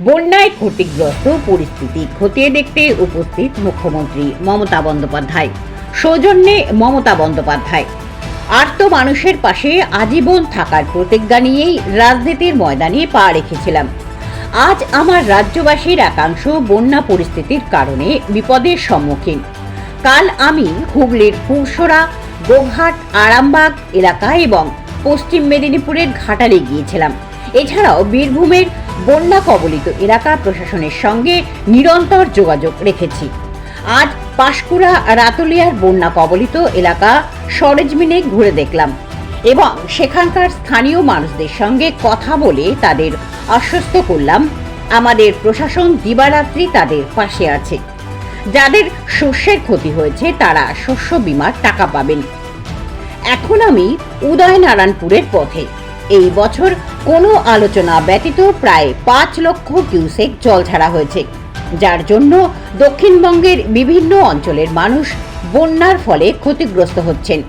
বন্যায় ক্ষতিগ্রস্ত পরিস্থিতি খতিয়ে দেখতে উপস্থিত মুখ্যমন্ত্রী মমতা বন্দ্যোপাধ্যায়। সৌজন্যে মমতা বন্দ্যোপাধ্যায়। আর্ত মানুষের পাশে আজীবন থাকার প্রতিজ্ঞা নিয়েই রাজনীতির ময়দানে পা রেখেছিলাম। আজ আমার রাজ্যবাসীর একাংশ বন্যা পরিস্থিতির কারণে বিপদের সম্মুখীন। কাল আমি হুগলির পুরসরা, গোঘাট, আরামবাগ এলাকা এবং পশ্চিম মেদিনীপুরের ঘাটালে গিয়েছিলাম। এছাড়াও বীরভূমের বন্যা কবলিত এলাকা প্রশাসনের সঙ্গে নিরন্তর যোগাযোগ রেখেছি। আজ পাশকুড়া রাতুলিয়ার বন্যা কবলিত এলাকা সরেজমিনে ঘুরে দেখলাম এবং সেখানকার স্থানীয় মানুষদের সঙ্গে কথা বলে তাদের আশ্বস্ত করলাম আমাদের প্রশাসন দিবারাত্রি তাদের পাশে আছে। যাদের শস্যের ক্ষতি হয়েছে তারা শস্য বিমার টাকা পাবেন। এখন আমি উদয়নারায়ণপুরের পথে। এই বছর কোনো আলোচনা ব্যতীত প্রায় পাঁচ লক্ষ কিউসেক জল ছাড়া হয়েছে। যার জন্য দক্ষিণবঙ্গের বিভিন্ন অঞ্চলের মানুষ বন্যার ফলে ক্ষতিগ্রস্ত হচ্ছেন।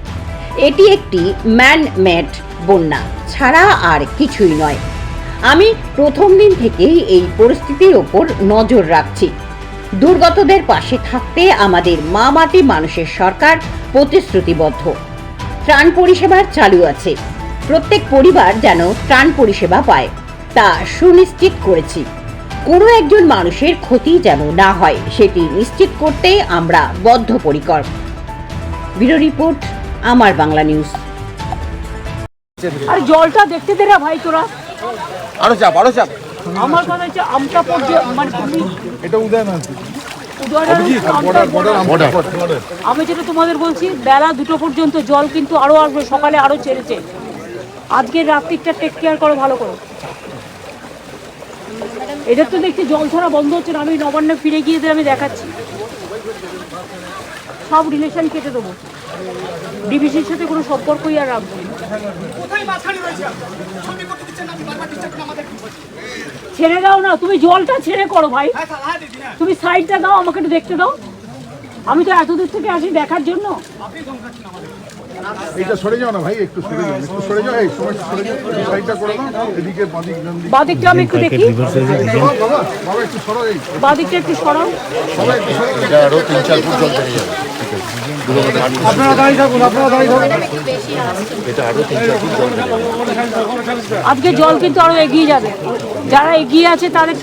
এটি একটি ম্যান মেড বন্যা, ছাড়া আর কিছুই নয়। আমি প্রথম দিন থেকেই এই পরিস্থিতির ওপর নজর রাখছি। দুর্গতদের পাশে থাকতে আমাদের মা মাটি মানুষের সরকার প্রতিশ্রুতিবদ্ধ। ত্রাণ পরিষেবার চালু আছে। প্রত্যেক পরিবার যেন ত্রাণ পরিষেবা পায়। তা সুনিশ্চিত করেছি। কোনো একজন মানুষের ক্ষতি যেন না হয় সেটি নিশ্চিত করতে আমরা বদ্ধপরিকর। ব্যুরো রিপোর্ট আমার বাংলা নিউজ। আর জলটা দেখতে দে না ভাই তোরা। আরও চাপ আরও চাপ। আমার কথা হচ্ছে আমটা পর্যন্ত মানে তুমি এটা উদয়নারায়ণ আমি যেটা তোমাদের বলছি বেলা দুটো পর্যন্ত জল কিন্তু আরও আসবে সকালে আরও ছেড়েছে। আজকের রাত্রিটা টেক কেয়ার করো ভালো করো। এদের তো দেখছি জল ছাড়া বন্ধ হচ্ছে না আমি নবান্নে ফিরে গিয়ে আমি দেখাচ্ছি। সব রিলেশন কেটে দেবো। ডিবিসির সাথে কোনো সম্পর্কই আর রাখব না। ছেড়ে দাও না তুমি জলটা ছেড়ে করো ভাই। তুমি সাইডটা দাও আমাকে একটু দেখতে দাও। আমি তো এত দূর থেকে আসি দেখার জন্য। এইটা সরে যাও না ভাই একটু সরে যাও একটু সরে যাও। এই সময় সরে যাও সাইডটা করে দাও এদিকে বাদিক বাদিকটা আমি একটু দেখি। বাবা বাবা একটু সরো এই। বাদিকটা একটু সরাও সবাই একটু সরো। আরও তিন চার ফুট জল বেড়ে যাবে। আপনারা দাঁড়িয়ে থাকুন আপনারা দাঁড়িয়ে থাকুন। এটা আরও তিন চার ফুট জল বেড়ে যাবে। আজকে জল কিন্তু আরও এগিয়ে যাবে। যারা এগিয়ে আছে তাদের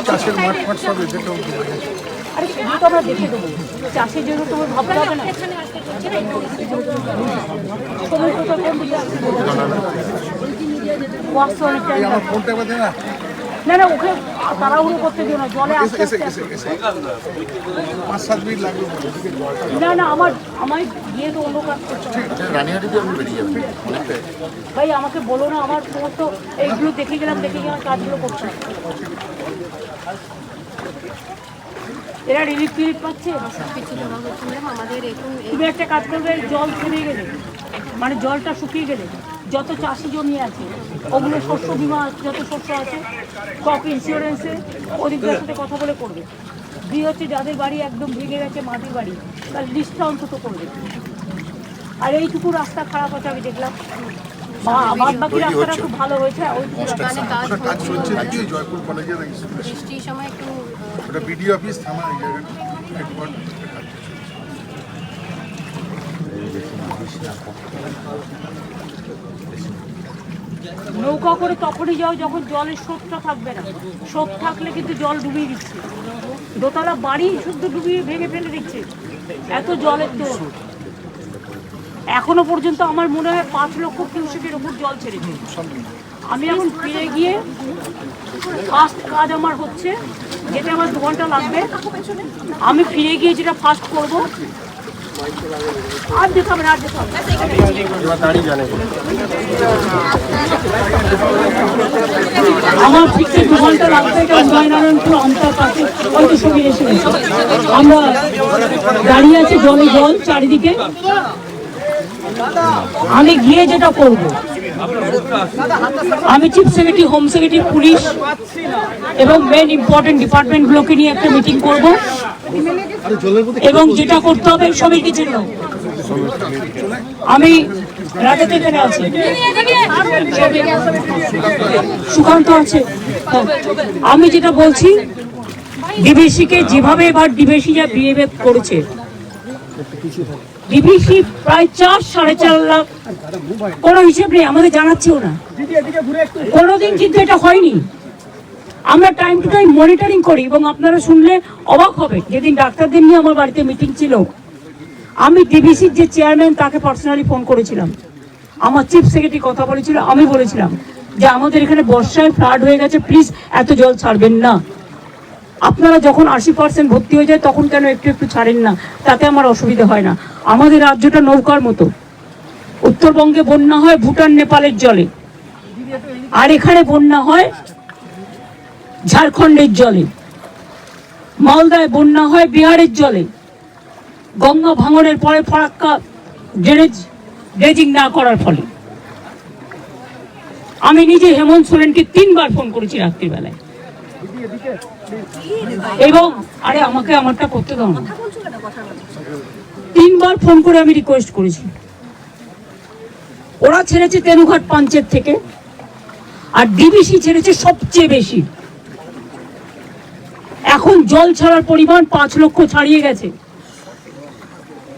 চাষের মাঠ সব এদিকটা উঠে তো তোমার ভাবতে হবে না সময় কোথাও কোন আমার ফোনটা একবার না না না ওকে তাড়াহুড়ো করতে দিও না জলে আস্তে আস্তে পাঁচ সাত মিনিট লাগবে না না আমার আমায় গিয়ে তো অন্য কাজ করতে হবে। রানিহাটিতে বেরিয়ে ভাই আমাকে বলো না আমার সমস্ত এইগুলো দেখে গেলাম দেখে গেলাম কাজগুলো করতে এরা রিলিফ টিলিফ পাচ্ছে? ম্যাডাম আমাদের তুমি একটা কাজ করবে জল ছেড়ে গেলে মানে জলটা শুকিয়ে গেলে যত চাষি জমি আছে ওগুলো শস্য বিমা যত শস্য আছে ক্রপ ইন্স্যুরেন্সে ওদিকটার সাথে কথা বলে করবে। দুই হচ্ছে যাদের বাড়ি একদম ভেঙে গেছে মাটির বাড়ি তার লিস্টটা অন্তত করবে। আর এইটুকু রাস্তা খারাপ আছে আমি দেখলাম। বাদ বাকি রাস্তাটা খুব ভালো হয়েছে ওইটুকু মানে বৃষ্টির সময় একটু ওটা বিডিও অফিস থানা এই জায়গাটা হেডকোয়ার্টার কাজ চলছে। নৌকা করে তখনই যাও যখন জলের স্রোতটা থাকবে না। স্রোত থাকলে কিন্তু জল ডুবিয়ে দিচ্ছে। দোতলা বাড়ি শুদ্ধ ডুবিয়ে ভেঙে ফেলে দিচ্ছে। এত জলের তো এখনও পর্যন্ত আমার মনে হয় পাঁচ লক্ষ কিউসেকের ওপর জল ছেড়েছে আমি এখন ফিরে গিয়ে ফার্স্ট কাজ আমার হচ্ছে, যেটা আমার দু ঘণ্টা লাগবে। আমি ফিরে গিয়ে যেটা ফার্স্ট করব আমার ঠিক দু ঘণ্টা তো ছবি এসে আমরা দাঁড়িয়ে আছি জলে জল চারিদিকে। আমি গিয়ে যেটা করব, আমি chief secretary, home secretary, police এবং মেন ইম্পর্টেন্ট ডিপার্টমেন্টগুলোকে নিয়ে একটা মিটিং করব। এবং যেটা করতে হবে সবাইকে চিনল আমি রাজাতে এখানে আছি। সুকান্ত আছে। আমি যেটা বলছি ডিবিসিকে যেভাবে এবার ডিবিসি যা বিহেভ করেছে ডিবিসি প্রায় চার, সাড়ে চার লাখ কোনো হিসেব নেই, আমাদের জানাচ্ছেও না। কোনোদিন কিন্তু এটা হয়নি। আমরা টাইম টু টাইম মনিটরিং করি এবং আপনারা শুনলে অবাক হবে যেদিন ডাক্তারদের নিয়ে আমার বাড়িতে মিটিং ছিল, আমি ডিবিসির যে চেয়ারম্যান তাকে পার্সোনালি ফোন করেছিলাম। আমার চিফ সেক্রেটারি কথা বলেছিল, আমি বলেছিলাম যে আমাদের এখানে বর্ষায় ফ্লাড হয়ে গেছে প্লিজ এত জল ছাড়বেন না। আপনারা যখন আশি পার্সেন্ট ভর্তি হয়ে যায়, তখন কেন একটু একটু ছাড়েন না? তাতে আমার অসুবিধা হয় না। আমাদের রাজ্যটা নৌকার মতো। উত্তরবঙ্গে বন্যা হয় ভুটান, নেপালের জলে। আর এখানে বন্যা হয় ঝাড়খণ্ডের জলে। মালদায় বন্যা হয় বিহারের জলে। গঙ্গা ভাঙনের পরে ফরাক্কা ড্রেনেজ, ড্রেজিং না করার ফলে। আমি নিজে হেমন্ত সোরেনকে তিনবার ফোন করেছি রাত্রিবেলায়। এবং, আরে আমাকে আমারটা করতে দাও না। তিনবার ফোন করে আমি রিকোয়েস্ট করেছি। ওরা ছেড়েছে তেনুঘাট পাঞ্চের থেকে, আর ডিবিসি ছেড়েছে সবচেয়ে বেশি। এখন জল ছাড়ার পরিমাণ পাঁচ লক্ষ ছাড়িয়ে গেছে।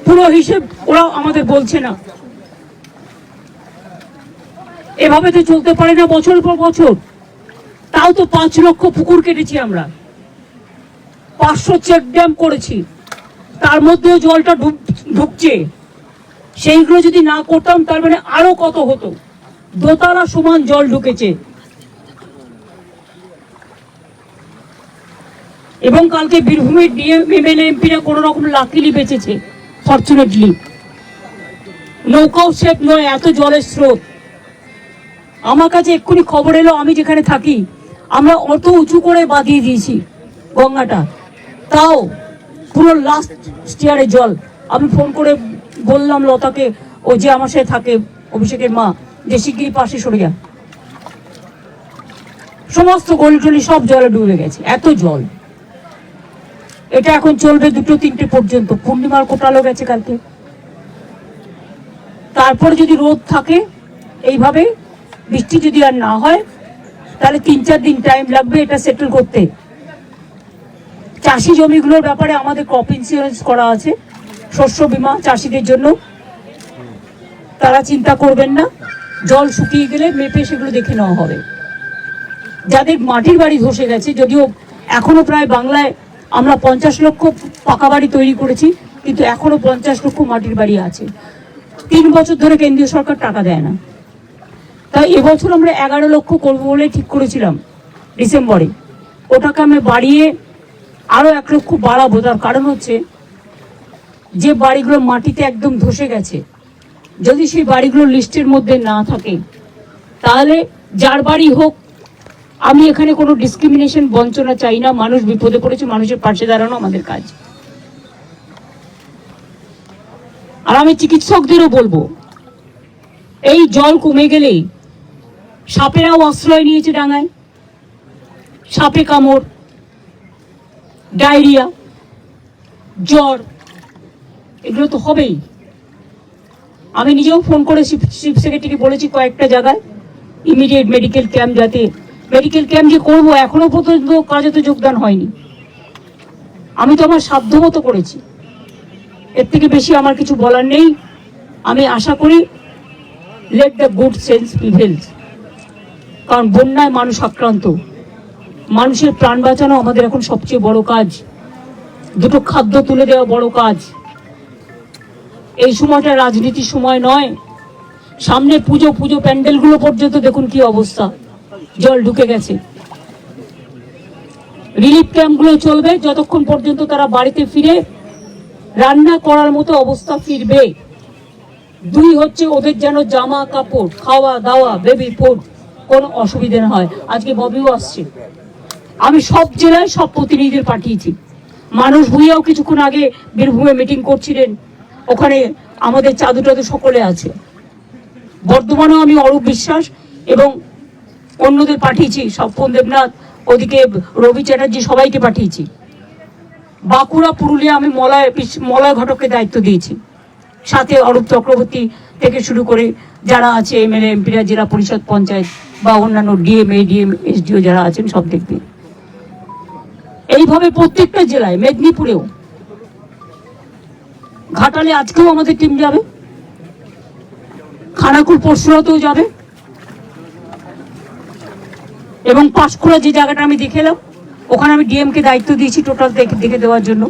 পুরো হিসেব ওরা আমাদের বলছে না। এভাবে তো চলতে পারে না বছর পর বছর। তাও তো পাঁচ লক্ষ পুকুর কেটেছি আমরা। পাঁচশো চেক ড্যাম করেছি। তার মধ্যেও জলটা ঢুক- ঢুকছে। সেইগুলো যদি না করতাম তার মানে আরও কত হতো। দোতলা সমান জল ঢুকেছে। এবং কালকে বীরভূমের ডিএম এমএলএ এমপিরা কোনো রকম লাকিলি বেঁচেছে ফর্চুনেটলি নৌকাও সেফ নয়, এত জলের স্রোত। আমার কাছে এক্ষুনি খবর এলো, আমি যেখানে থাকি, আমরা অত উঁচু করে বাঁধিয়ে দিয়েছি গঙ্গাটা। তাও পুরো লাস্ট স্টিয়ারে জল। আমি ফোন করে বললাম লতাকে, ও যে আমার সাথে থাকে, অভিষেকের মা, যে শিগগিরি পাশে সরে যা। সমস্ত গলি টলি সব জলে ডুবে গেছে, এত জল। এটা এখন চলবে দুটো তিনটে পর্যন্ত। পূর্ণিমার কোটালো গেছে কালকে। তারপরে যদি রোদ থাকে, এইভাবে বৃষ্টি যদি আর না হয়, তাহলে তিন চার দিন টাইম লাগবে এটা সেটেল করতে। চাষি জমিগুলোর ব্যাপারে আমাদের ক্রপ ইন্স্যুরেন্স করা আছে, শস্য বীমা চাষিদের জন্য। তারা চিন্তা করবেন না, জল শুকিয়ে গেলে মেপে সেগুলো দেখে নেওয়া হবে। যাদের মাটির বাড়ি ধসে গেছে, যদিও এখনও প্রায় বাংলায় আমরা পঞ্চাশ লক্ষ পাকা বাড়ি তৈরি করেছি, কিন্তু এখনও পঞ্চাশ লক্ষ মাটির বাড়ি আছে। তিন বছর ধরে কেন্দ্রীয় সরকার টাকা দেয় না। তাই এবছর আমরা এগারো লক্ষ করব বলে ঠিক করেছিলাম ডিসেম্বরে। ওটাকে আমি বাড়িয়ে আরও এক লক্ষ বাড়াবো। তার কারণ হচ্ছে, যে বাড়িগুলো মাটিতে একদম ধসে গেছে, যদি সেই বাড়িগুলো লিস্টের মধ্যে না থাকে, তাহলে যার বাড়ি হোক আমি এখানে কোনো ডিসক্রিমিনেশন বঞ্চনা চাই না। মানুষ বিপদে পড়েছে, মানুষের পাশে দাঁড়ানো আমাদের কাজ। আর আমি চিকিৎসকদেরও বলব, এই জল কমে গেলেই সাপেরাও আশ্রয় নিয়েছে ডাঙায়। সাপে কামড়, ডায়রিয়া, জ্বর, এগুলো তো হবেই। আমি নিজেও ফোন করে চিফ সেক্রেটারিকে বলেছি কয়েকটা জায়গায়। ইমিডিয়েট মেডিকেল ক্যাম্প যাতে মেডিকেল ক্যাম্প যে করব, এখনও পর্যন্ত কাজে তো যোগদান হয়নি। আমি তো আমার সাধ্য মতো করেছি। এর থেকে বেশি আমার কিছু বলার নেই। আমি আশা করি let the good sense prevails কারণ বন্যায় মানুষ আক্রান্ত। মানুষের প্রাণ বাঁচানো আমাদের এখন সবচেয়ে বড় কাজ। দুটো খাদ্য তুলে দেওয়া বড় কাজ। এই সময়টা রাজনীতির সময় নয়। সামনে পুজো পুজো প্যান্ডেলগুলো পর্যন্ত দেখুন কি অবস্থা। জল ঢুকে গেছে। রিলিফ ক্যাম্পগুলো চলবে, যতক্ষণ পর্যন্ত তারা বাড়িতে ফিরে রান্না করার মতো অবস্থা ফিরবে। দুই হচ্ছে ওদের যেন জামা কাপড় খাওয়া দাওয়া বেবি ফুড কোনো অসুবিধে না হয়। আজকে ববিও আসছে। আমি সব জেলায় সব প্রতিনিধিদের পাঠিয়েছি। মানুষ ভুইয়াও কিছুক্ষণ আগে বীরভূমে মিটিং করছিলেন। ওখানে আমাদের চাদু টাদু সকলে আছে। বর্ধমানেও আমি অরূপ বিশ্বাস এবং অন্যদের পাঠিয়েছি, স্বপন দেবনাথ, ওদিকে রবি চ্যাটার্জি সবাইকে পাঠিয়েছি। বাঁকুড়া, পুরুলিয়া আমি মলয় মলয় ঘটককে দায়িত্ব দিয়েছি। সাথে অরূপ চক্রবর্তী থেকে শুরু করে যারা আছে, এমএলএ, এমপিরা, জেলা পরিষদ, পঞ্চায়েত বা অন্যান্য ডিএম এসডিও যারা আছেন, সব দেখবে। এইভাবে প্রত্যেকটা জেলায়, মেদিনীপুরেও, ঘাটালে আজকেও আমাদের টিম যাবে। খানাকুল, পরশুরাতেও যাবে। এবং পাঁশকুড়া যে জায়গাটা আমি দেখে এলাম, ওখানে আমি ডিএম কে দায়িত্ব দিয়েছি টোটাল দেখে দেওয়ার জন্য।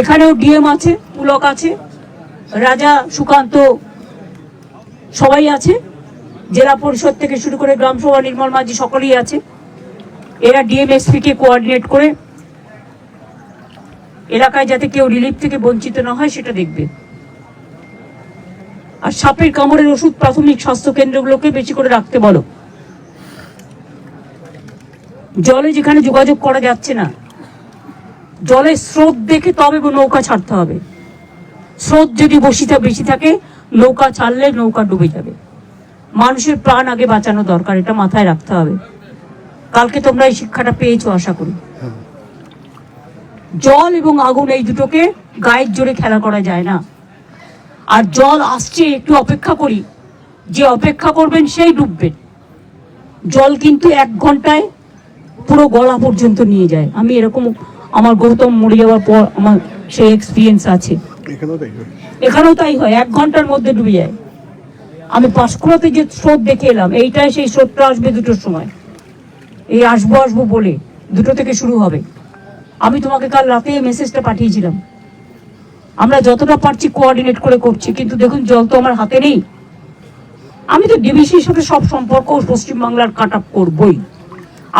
এখানেও ডিএম আছে, পুলক আছে, রাজা সুকান্ত সবাই আছে, জেলা পরিষদ থেকে শুরু করে গ্রাম সভা নির্মল মাঝি সকলেই আছে। এরা ডিএমএসপি কে কোঅর্ডিনেট করে এলাকায় যাতে কেউ রিলিফ থেকে বঞ্চিত না হয়, সেটা দেখবে। আর সাপের কামড়ের ওষুধ প্রাথমিক স্বাস্থ্য কেন্দ্রগুলোকে বেশি করে রাখতে বলো। জলে যেখানে যোগাযোগ করা যাচ্ছে না, জলের স্রোত দেখে তবে নৌকা ছাড়তে হবে। স্রোত যদি বসিটা বেশি থাকে, নৌকা ছাড়লে নৌকা ডুবে যাবে। মানুষের প্রাণ আগে বাঁচানো দরকার, এটা মাথায় রাখতে হবে। কালকে তোমরা এই শিক্ষাটা পেয়েছ, আশা করি। জল এবং আগুন এই দুটোকে গায়ের জোরে খেলা করা যায় না। আর জল আসছে, একটু অপেক্ষা করি। যে অপেক্ষা করবেন, সেই ডুববেন জল কিন্তু এক ঘন্টায় পুরো গলা পর্যন্ত নিয়ে যায়। আমি এরকম আমার গৌতম মরে যাওয়ার পর আমার সেই এক্সপিরিয়েন্স আছে। এখানেও তাই হয়। এক ঘণ্টার মধ্যে ডুবে যায়। আমি পাঁশকুড়াতে যে স্রোত দেখে এলাম এইটাই সেই স্রোতটা আসবে দুটোর সময়। এই আসব আসব বলে দুটো থেকে শুরু হবে। আমি তোমাকে কাল রাতে মেসেজটা পাঠিয়েছিলাম। আমরা যতটা পারছি কোঅর্ডিনেট করে করছি কিন্তু দেখুন জল তো আমার হাতে নেই। আমি তো ডিবিসির সাথে সব সম্পর্ক পশ্চিমবাংলার কাট আপ করবই।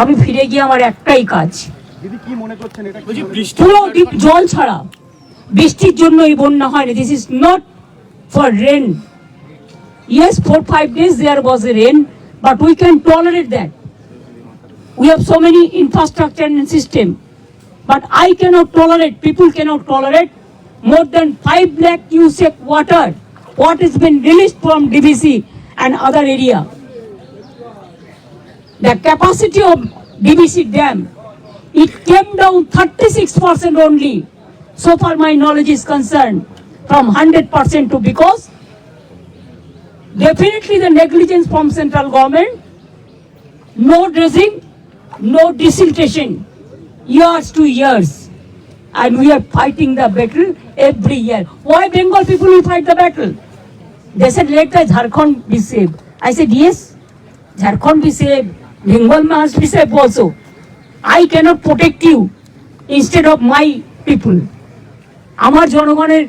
আমি ফিরে গিয়ে আমার একটাই কাজ পুরো ডিপ জল ছাড়া বৃষ্টির জন্য এই বন্যা হয়নি this is not for rain yes four five days there was a rain but we can tolerate that we have so many infrastructure and system but i cannot tolerate people cannot tolerate more than 5 lakh cubic water what has been released from dbc and other area the capacity of dbc dam it came down 36% only so far my knowledge is concerned from 100% to because definitely the negligence from central government no dredging, no desiltation, years to years. And we are fighting the battle every year. Why Bengal people will fight the battle? They said, let the Jharkhand be saved. I said, yes, Jharkhand be saved. Bengal must be saved also. I cannot protect you instead of my people. আমার জনগণের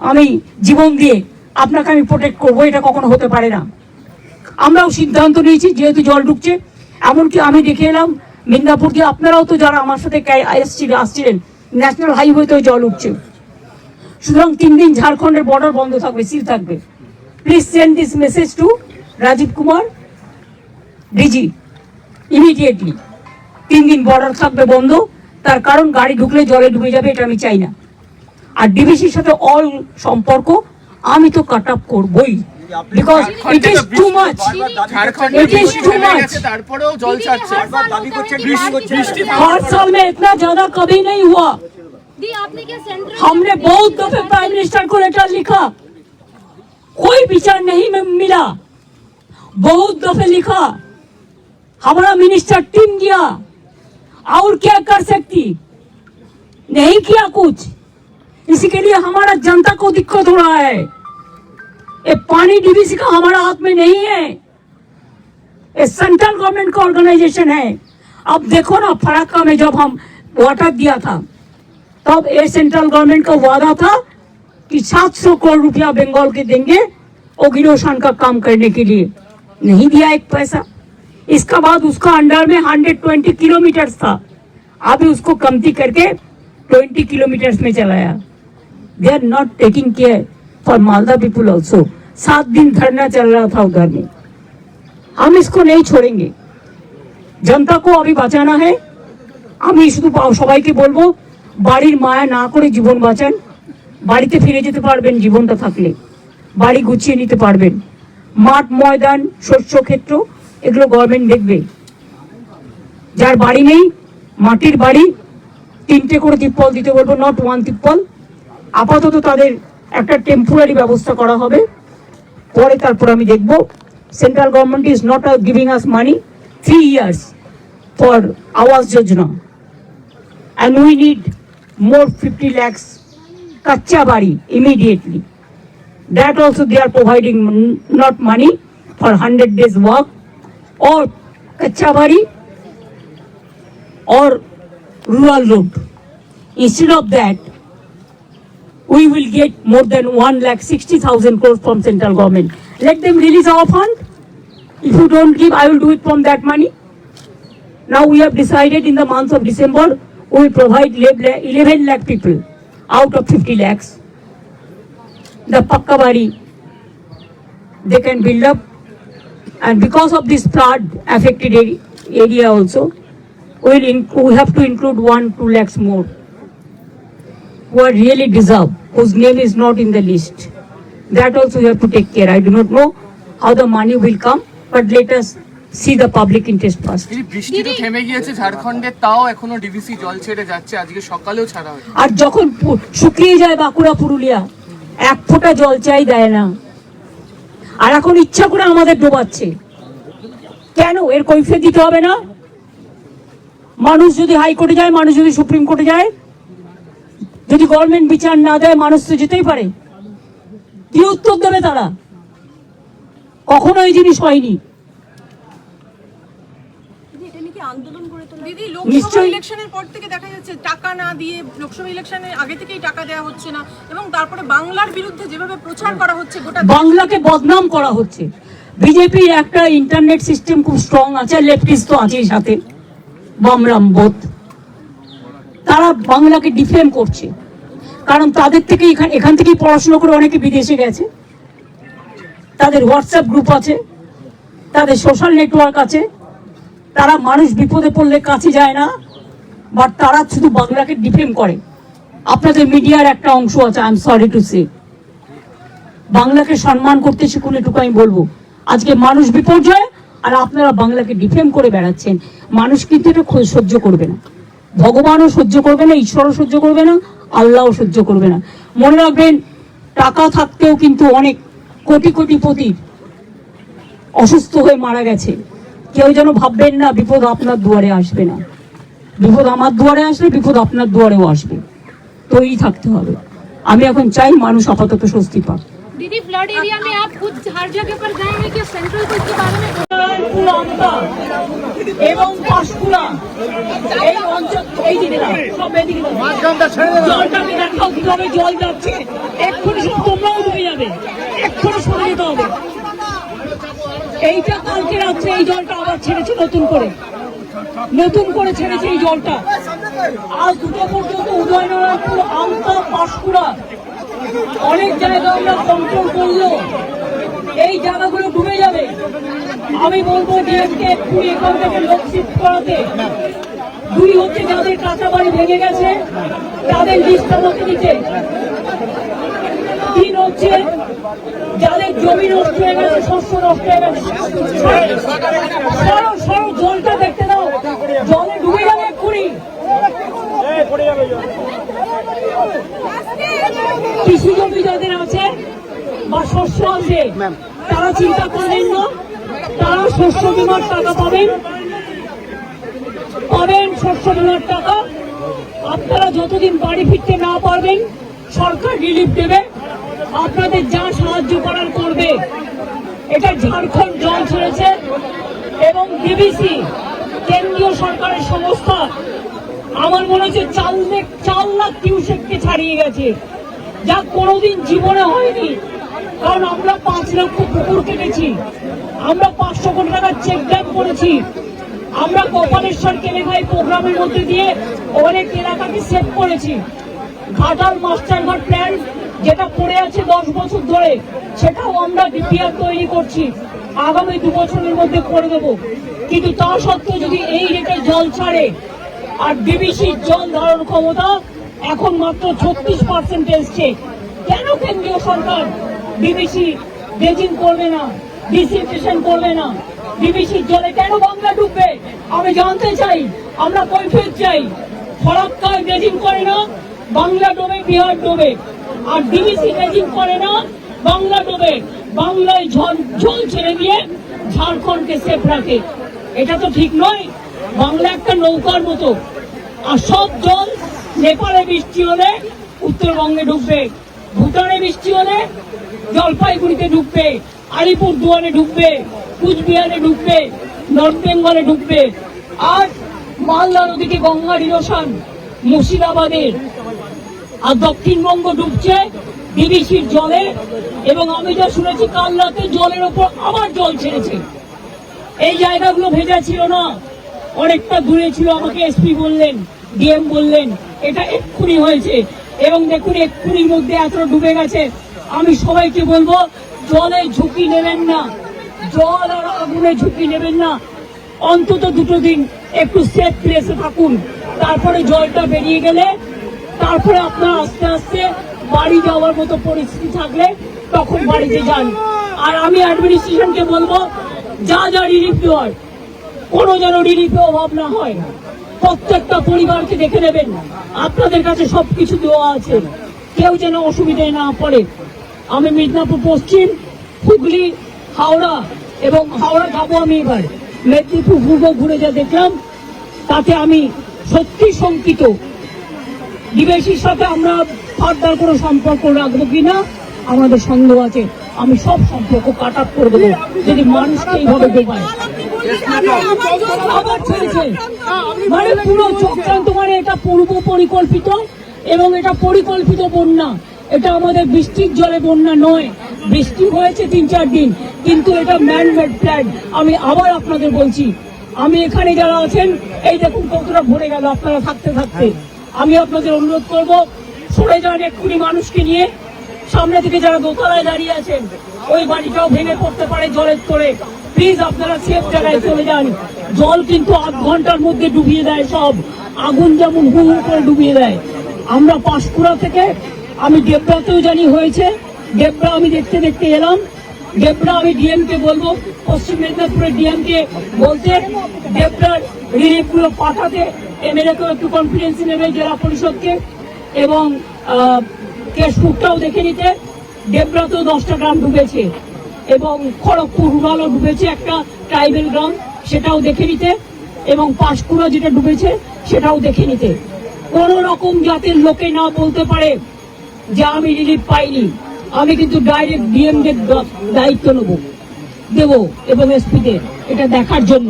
আমি জীবন দিয়ে আপনাকে আমি protect করব, এটা কখনো হতে পারে না আমরাও সিদ্ধান্ত নিয়েছি, যেহেতু জল ঢুকছে, এমনকি আমি দেখে এলাম, মিদনাপুর দিয়ে আপনারাও তো যারা আমার সাথে এসছিলেন আসছিলেন ন্যাশনাল হাইওয়েতেও জল উঠছে সুতরাং তিন দিন ঝাড়খণ্ডের বর্ডার বন্ধ থাকবে সিল থাকবে please send this message to Rajeev Kumar DG immediately তিন দিন বর্ডার থাকবে বন্ধ তার কারণ গাড়ি ঢুকলে জলে ডুবে যাবে এটা আমি চাই না আর ডিবিসির সাথে অল সম্পর্ক আমি তো কাট আপ করবই because it is too much It is too much. তারপরেও জল ছাড়ছে हर साल में इतना ज्यादा कभी नहीं हुआ दी आपने क्या सेंट्रल हमने बहुत दफे प्राइम मिनिस्टर को लेटर लिखा कोई विचार नहीं में मिला बहुत दफे लिखा हमारा मिनिस्टर टीम गया। और क्या कर सकती? नहीं किया कुछ। इसी के लिए हमारा जनता को दिक्कत हो रहा है। ये पानी डीबीसी का हमारा हाथ में नहीं है। ये सेंट्रल गवर्नमेंट का ऑर्गेनाइजेशन है। अब देखो ना, फराक्का में जब हम वाटर दिया था, तब ये सेंट्रल गवर्नमेंट का वादा था कि 700 करोड़ रुपया बंगाल के देंगे ओगिरोशन का काम करने के लिए। नहीं दिया एक पैसा। इसका बाद उसका अंडर में 120 किलोमीटर था अभी उसको कमती करके 20 किलोमीटर में चलाया they are not taking care for Malda people also सात दिन धरना चल रहा था उधर में हम इसको नहीं छोड़ेंगे जनता को अभी बचाना है আমি শুধু পা- সবাইকে বলবো বাড়ির মায়া না করে জীবন বাঁচান বাড়িতে ফিরে যেতে পারবেন জীবনটা থাকলে বাড়ি গুছিয়ে নিতে পারবেন মাঠ ময়দান শস্য ক্ষেত্র এগুলো গভর্নমেন্ট দেখবে। যার বাড়ি নেই, মাটির বাড়ি, তিনটে করে তিপ্পল দিতে বলব নট ওয়ান তিপ্পল। আপাতত তাদের একটা টেম্পোরারি ব্যবস্থা করা হবে। পরে তারপর আমি দেখব। Central government is not giving us money three years for Awas Yojana. And we need more 50 lakhs kaccha bari immediately That also they are providing n- not money for 100 days or kacha bari or rural road. Instead of that, we will get more than 1 lakh 60,000 crores from central government. Let them release our fund. If you don't give, I will do it from that money. Now we have decided in the month of December, we will provide 11 lakh people out of 50 lakhs. The Pakkabari, they can build up. And because of this flood affected area, also, we will in, we have to include one, two lakhs more who are really deserve, whose name is not in the list. That also we have to take care. I do not know how the money will come, but let us see the public interest first. দিদি বৃষ্টি তো থেমে গিয়েছে ঝাড়খণ্ডে তাও এখনও DVC জল ছেড়ে যাচ্ছে আজকে সকালেও ছাড়া হয় আর যখন শুকিয়ে যায় বাঁকুড়া পুরুলিয়া এক ফোঁটা জল চাই দেয় না আর এখন ইচ্ছা করে আমাদের ডোবাচ্ছে। কেন? এর কৈফিয়ত দিতে হবে না? মানুষ যদি হাইকোর্টে যায়, মানুষ যদি সুপ্রিম কোর্টে যায়, যদি গভর্নমেন্ট বিচার না দেয়, মানুষ তো যেতেই পারে। কি উত্তর দেবে তারা? কখনো এই জিনিস হয়নি। দিদি লোকসভা। ইলেকশনের পর থেকে দেখা যাচ্ছে টাকা না দিয়ে লোকসভা ইলেকশনের আগে থেকেই টাকা দেওয়া হচ্ছে না এবং তারপরে বাংলার বিরুদ্ধে যেভাবে প্রচার করা হচ্ছে গোটা বাংলাকে বদনাম করা হচ্ছে। বিজেপির একটা ইন্টারনেট সিস্টেম খুব স্ট্রং আছে লেফটিস্ট তো আছেই সাথে বামরাম বোধ। তারা বাংলাকে ডিফেম করছে। কারণ তাদের থেকে এখান এখান থেকেই পড়াশোনা করে অনেকে বিদেশে গেছে। তাদের হোয়াটসঅ্যাপ গ্রুপ আছে তাদের সোশ্যাল নেটওয়ার্ক আছে তারা মানুষ বিপদে পড়লে কাছে যায় না বাট তারা শুধু বাংলাকে ডিফেম করে। আপনাদের মিডিয়ার একটা অংশ আছে I am sorry to say বাংলাকে সম্মান করতে শিখুন, এটুকু আমি বলব। আজকে মানুষ বিপর্যয়, আর আপনারা বাংলাকে ডিফেম করে বেড়াচ্ছেন। মানুষ কিন্তু এটা সহ্য করবে না। ভগবানও সহ্য করবে না, ঈশ্বরও সহ্য করবে না, আল্লাহও সহ্য করবে না। মনে রাখবেন, টাকা থাকতেও কিন্তু অনেক কোটি কোটি পতির অসুস্থ হয়ে মারা গেছে। কেউ যেন ভাববেন না বিপদ আপনার দুয়ারে আসবে না বিপদ আমার দুয়ারে আসলে বিপদ আপনার দুয়ারেও আসবে তৈরি থাকতে হবে আমি এখন চাই মানুষ আপাতত স্বস্তি পাক दीदी फ्लड एरिया में आप खुद हर जगह पर गए हैं कि सेंट्रल को इसके बारे में নারায়ণপুর আমতা এবং পাঁশকুড়া এই অঞ্চল এই দিকে দাও, সব এদিকে দাও। জলটাকে দেখাও কিভাবে জল যাচ্ছে এক্ষুনি সব তোমরাও ডুবে যাবে এক্ষুনি সরে যেতে হবে এইটা কালকে রাত্রে এই জলটা আবার ছেড়েছে নতুন করে। নতুন করে ছেড়েছে এই জলটা। আজ দুটো পর্যন্ত উদয়নারায়ণপুর, আমতা, পাঁশকুড়া। অনেক জায়গা আমরা কন্ট্রোল করল এই জায়গাগুলো ডুবে যাবে। আমি বলব ডিএমকে এক্ষুনি এখান থেকে লোক শিফট করাতে দুই হচ্ছে যাদের কাঁচা বাড়ি ভেঙে গেছে, তাদের লিস্ট আমাকে দিতে। তিন হচ্ছে যাদের জমি নষ্ট হয়ে গেছে শস্য নষ্ট হয়ে গেছে সরো সরো জলটা দেখতে দাও। জলে ডুবে যাবে এক্ষুনি। কৃষি জমি যাদের আছে বা শস্য আছে তারা চিন্তা করেন না। তারা শস্য বিমার টাকা পাবেন। পাবেন শস্য বিমার টাকা। আপনারা যতদিন বাড়ি ফিরতে না পারবেন সরকার রিলিফ দেবে। আপনাদের যা সাহায্য করার করবে। এটা ঝাড়খণ্ড জল ছেড়েছে এবং বিবিসি কেন্দ্রীয় সরকারের সংস্থা আমার মনে হচ্ছে চার লাখ চার লাখ কিউসেককে ছাড়িয়ে গেছে। যা কোনোদিন জীবনে হয়নি। কারণ আমরা পাঁচ লক্ষ পুকুর কেটেছি। আমরা পাঁচশো কোটি টাকার চেক ড্যাম করেছি। আমরা কপালেশ্বর কেলেঘাই প্রোগ্রামের মধ্যে দিয়ে অনেক এলাকাকে সেভ করেছি। ঘাটাল মাস্টারঘাট প্ল্যান যেটা পড়ে আছে দশ বছর ধরে, সেটাও আমরা ডিপিআর তৈরি করছি। আগামী দু বছরের মধ্যে করে দেবো। কিন্তু তা সত্ত্বেও যদি এই রেটে জল ছাড়ে, আর ডিবিসির জল ধারণ ক্ষমতা এখন মাত্র ছত্রিশ পার্সেন্ট এসছে, কেন কেন্দ্রীয় সরকার বিবিসি ড্রেজিং করবে না ডিসিনফেকশন করবে না? বিবিসির জলে কেন বাংলা ডুববে? আমি জানতে চাই, আমরা কৈফিয়ত চাই। ফরাক্কায় ড্রেজিং করে না, বাংলা ডোবে বিহার ডোবে আর ডিবিসি ড্রেজিং করে না, বাংলা ডোবে, বাংলায় ঝল ঝোল ছেড়ে দিয়ে ঝাড়খণ্ডকে সেফ রাখে। এটা তো ঠিক নয়, বাংলা একটা নৌকার মতো। আর সব জল নেপালে বৃষ্টি হলে উত্তরবঙ্গে ঢুকবে ভুটানে বৃষ্টি হলে জলপাইগুড়িতে ঢুকবে আলিপুর দুয়ারে ঢুকবে কুচবিহারে ঢুকবে নর্থ বেঙ্গলে ঢুকবে আর মালদা নদীকে গঙ্গা ইরোশন মুর্শিদাবাদের আর দক্ষিণবঙ্গ ডুবছে বিবিসির জলে, এবং আমি যা শুনেছি, কাল রাতে জলের ওপর আবার জল ছেড়েছে। এই জায়গাগুলো ভেজা ছিল না। অনেকটা দূরে ছিল, আমাকে এসপি বললেন, ডিএম বললেন, এটা এক্ষুনি হয়েছে। এবং দেখুন, এক্ষুনির মধ্যে এত ডুবে গেছে। আমি সবাইকে বলব, জলে ঝুঁকি নেবেন না। জল আর আগুনে ঝুঁকি নেবেন না। অন্তত দুটো দিন একটু সেফ প্লেসে থাকুন। তারপরে জলটা বেরিয়ে গেলে তারপরে আপনার আস্তে আস্তে বাড়ি যাওয়ার মতো পরিস্থিতি থাকলে তখন বাড়িতে যান। আর আমি অ্যাডমিনিস্ট্রেশনকে বলব, যা যা রিলিফ দেওয়ার কোনো যেন রিলিফে অভাব না হয়। প্রত্যেকটা পরিবারকে দেখে নেবেন। আপনাদের কাছে সব কিছু দেওয়া আছে। কেউ যেন অসুবিধায় না পড়ে। আমি মিদনাপুর পশ্চিম, হুগলি, হাওড়া এবং হাওড়া যাব আমি এবার। মেদিনীপুর, পূর্ব ঘুরে যা দেখলাম, তাতে আমি সত্যি শঙ্কিত। বিদেশির সাথে আমরা ফার্দার কোনো সম্পর্ক রাখব কিনা? আমাদের সন্দেহ আছে। আমি সব সম্পর্ক কাট আপ করে দেবো। যদি মানুষকে এইভাবে ডোবায়। আবার ছেড়েছে। মানে পুরো চক্রান্ত মানে এটা পূর্ব পরিকল্পিত এবং এটা পরিকল্পিত বন্যা। এটা আমাদের বৃষ্টির জলে বন্যা নয়। বৃষ্টি হয়েছে তিন চার দিন, কিন্তু এটা ম্যান মেড প্ল্যান আমি আবার আপনাদের বলছি, আমি এখানে যারা আছেন, এই দেখুন কতটা ভরে গেল আপনারা থাকতে থাকতে। আমি আপনাদের অনুরোধ করব, সরে যান এক্ষুনি মানুষকে নিয়ে। সামনে থেকে যারা দোতলায় দাঁড়িয়ে আছেন, ওই বাড়িটাও ভেঙে পড়তে পারে জলের তোরে প্লিজ আপনারা সেফ জায়গায় চলে যান। জল কিন্তু আধ ঘণ্টার মধ্যে ডুবিয়ে দেয় সব। আগুন যেমন হু হু করে ডুবিয়ে দেয়। আমরা পাঁশকুড়া থেকে, আমি ডেবরাতেও জানি হয়েছে। ডেবরা আমি দেখতে দেখতে এলাম। ডেবরা আমি ডিএম কে বলব, পশ্চিম মেদিনীপুরের ডিএম কে বলতে ডেবরার রিলিফগুলো পাঠাতে, এমএলএ কেও একটু কনফিডেন্স নেবে জেলা পরিষদকে, এবং কেশপুরটাও দেখে নিতে। ডেবরাতেও দশটা গ্রাম ডুবেছে, এবং খড়গপুর রুরালও ডুবেছে একটা ট্রাইবেল গ্রাম সেটাও দেখে নিতে, এবং পাঁশকুড়া যেটা ডুবেছে, সেটাও দেখে নিতে। কোন রকম জাতের লোকে না বলতে পারে যে আমি রিলিফ পাইনি। আমি কিন্তু ডাইরেক্ট ডিএম দের দায়িত্ব নেব দেব এবং এসপিদের এটা দেখার জন্য।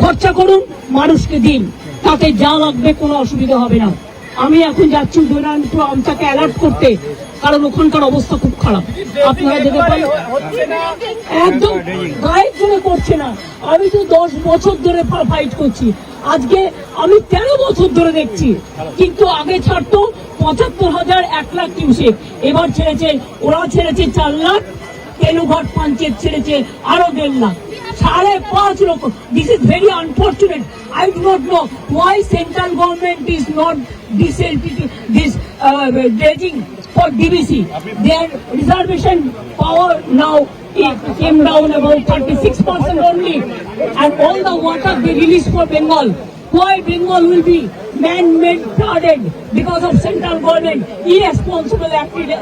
খরচা করুন মানুষকে দিন। তাতে যা লাগবে কোনো অসুবিধা হবে না। আমি এখন যাচ্ছি দৈনারায়ণপুর আমটাকে অ্যালার্ট করতে কারণ ওখানকার অবস্থা খুব খারাপ। আপনারা যেতে পারেন একদম গায়ের জন্য করছে না। আমি তো দশ বছর ধরে ফাইট করছি। আজকে আমি তেরো বছর ধরে দেখছি। কিন্তু আগে ছাড়তো পঁচাত্তর হাজার এক লাখ কিউসেক এবার ছেড়েছে ওরা ছেড়েছে চার লাখ, তেলুঘাট পঞ্চায়েত ছেড়েছে আরও দেড় লাখ সাড়ে পাঁচ লক্ষ this is very unfortunate I do not know why central government is not ডিসএলপিটি this dredging for DBC. Their reservation power now, it came down about 36% only. And all the water they release for Bengal. Why Bengal will be man-made flooded because of central government irresponsible acti-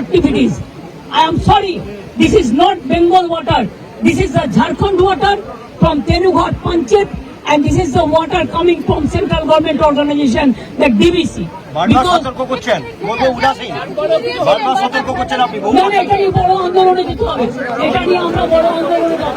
activities. I am sorry, this is not Bengal water. This is the Jharkhand water from Tenughat Panchayat and this is the water coming from central government organization, the বড় আন্দোলনে যেতে হবে এটা নিয়ে আমরা বড় আন্দোলনে যাব